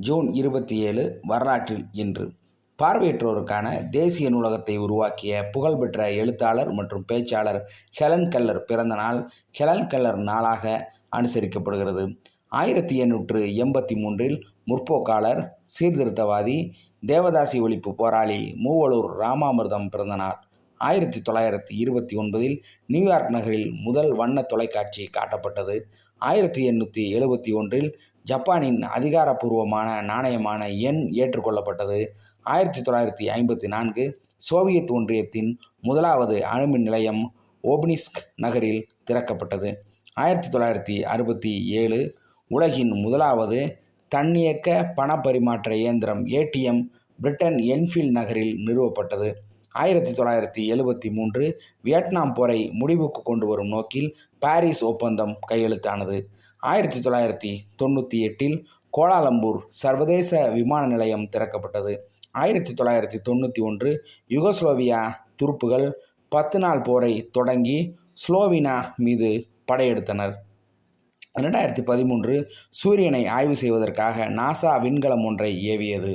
June இருபத்தி ஏழு வரலாற்றில் இன்று. பார்வையற்றோருக்கான தேசிய நூலகத்தை உருவாக்கிய புகழ்பெற்ற எழுத்தாளர் மற்றும் பேச்சாளர் ஹெலன் கல்லர் பிறந்த நாள் ஹெலன் கல்லர் நாளாக அனுசரிக்கப்படுகிறது. ஆயிரத்தி எண்ணூற்று எண்பத்தி மூன்றில் முற்போக்காளர் சீர்திருத்தவாதி தேவதாசி ஒழிப்பு போராளி மூவலூர் ராமாமிர்தம் பிறந்த நாள். ஆயிரத்தி தொள்ளாயிரத்தி இருபத்தி ஒன்பதில் நியூயார்க் நகரில் முதல் வண்ண தொலைக்காட்சி காட்டப்பட்டது. ஆயிரத்தி எண்ணூற்றி எழுபத்தி ஒன்றில் ஜப்பானின் அதிகாரப்பூர்வமான நாணயமான எண் ஏற்றுக்கொள்ளப்பட்டது. ஆயிரத்தி தொள்ளாயிரத்தி ஐம்பத்தி நான்கு சோவியத் ஒன்றியத்தின் முதலாவது அணுமின் நிலையம் ஓப்னிஸ்க் நகரில் திறக்கப்பட்டது. ஆயிரத்தி தொள்ளாயிரத்தி அறுபத்தி ஏழு உலகின் முதலாவது தன்னியக்க பணப்பரிமாற்ற இயந்திரம் ஏடிஎம் பிரிட்டன் என்ஃபீல்ட் நகரில் நிறுவப்பட்டது. ஆயிரத்தி தொள்ளாயிரத்தி எழுபத்தி மூன்று வியட்நாம் போரை முடிவுக்கு கொண்டு வரும் நோக்கில் பாரிஸ் ஒப்பந்தம் கையெழுத்தானது. ஆயிரத்தி தொள்ளாயிரத்தி தொண்ணூற்றி எட்டில் கோலாலம்பூர் சர்வதேச விமான நிலையம் திறக்கப்பட்டது. ஆயிரத்தி தொள்ளாயிரத்தி தொண்ணூற்றி ஒன்று யுகோஸ்லோவியா துருப்புகள் பத்து நாள் போரை தொடங்கி ஸ்லோவினா மீது படையெடுத்தனர். ரெண்டாயிரத்தி பதிமூன்று சூரியனை ஆய்வு செய்வதற்காக நாசா விண்கலம் ஒன்றை ஏவியது.